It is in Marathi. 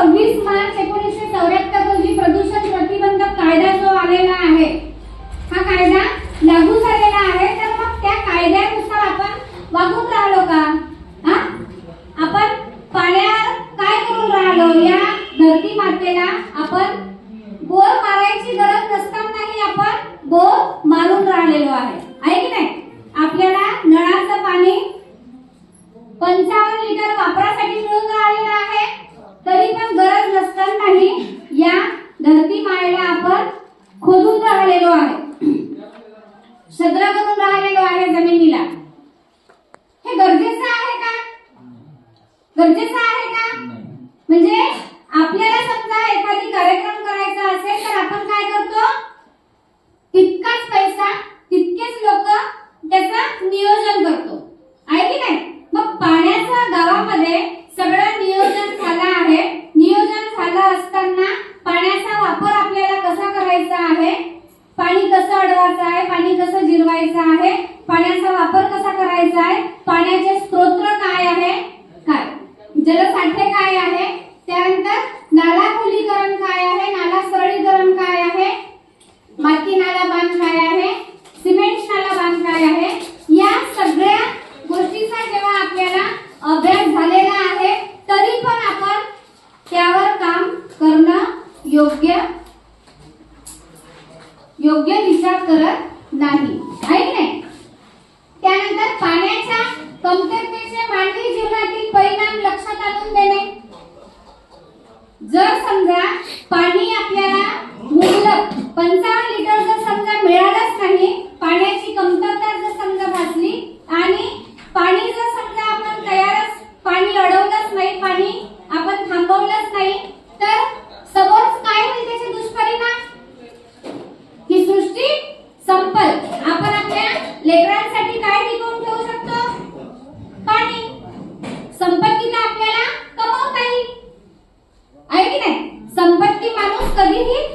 सव्वीस मार्च एकोणीसशे चौऱ्याहत्तर रोजी प्रदूषण प्रतिबंधक कायदा जो आलेला आहे हा कायदा लागू झालेला आहे तर मग त्या कायद्यानुसार आपण वागून राहिलो का? हा? आपण पाण्यावर काय करून राहिलो? या धरती मातेला आपण बोर मारायची गरज नसतानाही आपण बोर मारून राहिलेलो आहे. आहे की नाही? आपल्याला नळाचं पाणी पंचावन्न लिटर वापरासाठी मिळून राहिलेलं आहे. तरी पण गरज नसतानाही या धरती मायेला आपण खोदून राहिलेलो आहे. छद्र करून राहिलेलो आहे जमिनीला. हे गरजेचं आहे का? गरजेचं आहे का? म्हणजे आपल्याला समजा एखादी कार्यक्रम करायचा असेल तर आपण काय करतो तितकाच पैसा तितकेच लोक त्याचं नियोजन करतो आहे की नाही मग पाण्याचं गावामध्ये सगळं नियोजन झालं आहे नियोजन झालं असताना पाण्याचा वापर आपल्याला कसा करायचा आहे पाणी कसं अडवायचं आहे पाणी करायचा आहे? पाण्याचा वापर कसा करायचा आहे? पाण्याचे स्त्रोत काय आहे? काय? जलसाठे काय आहे? त्यानंतर नाला खोलीकरण काय आहे? नाला सरळीकरण काय आहे? माती नाला बांध काय आहे? सिमेंट नाला बांध काय आहे? या सगळ्या गोष्टीचा जेव्हा आपल्याला अभ्यास झालेला आहे तरी पण आपण त्यावर काम करणं योग्य योग्य विचार करत नाही. आहे की नाही? त्यानंतर पाण्याच्या कमतरतेचे मानवी जीवनातील परिणाम लक्षात आणून देणे. जर समजा पाणी आपल्याला मुबलक पंचावन्न लिटर जर समजा मिळालंच नाही पाण्याची कमतरता जर समजा भासली आणि पाणी जर समजा आपण तयारच पाणी अडवलंच नाही पाणी आपण थांबवलंच कधीही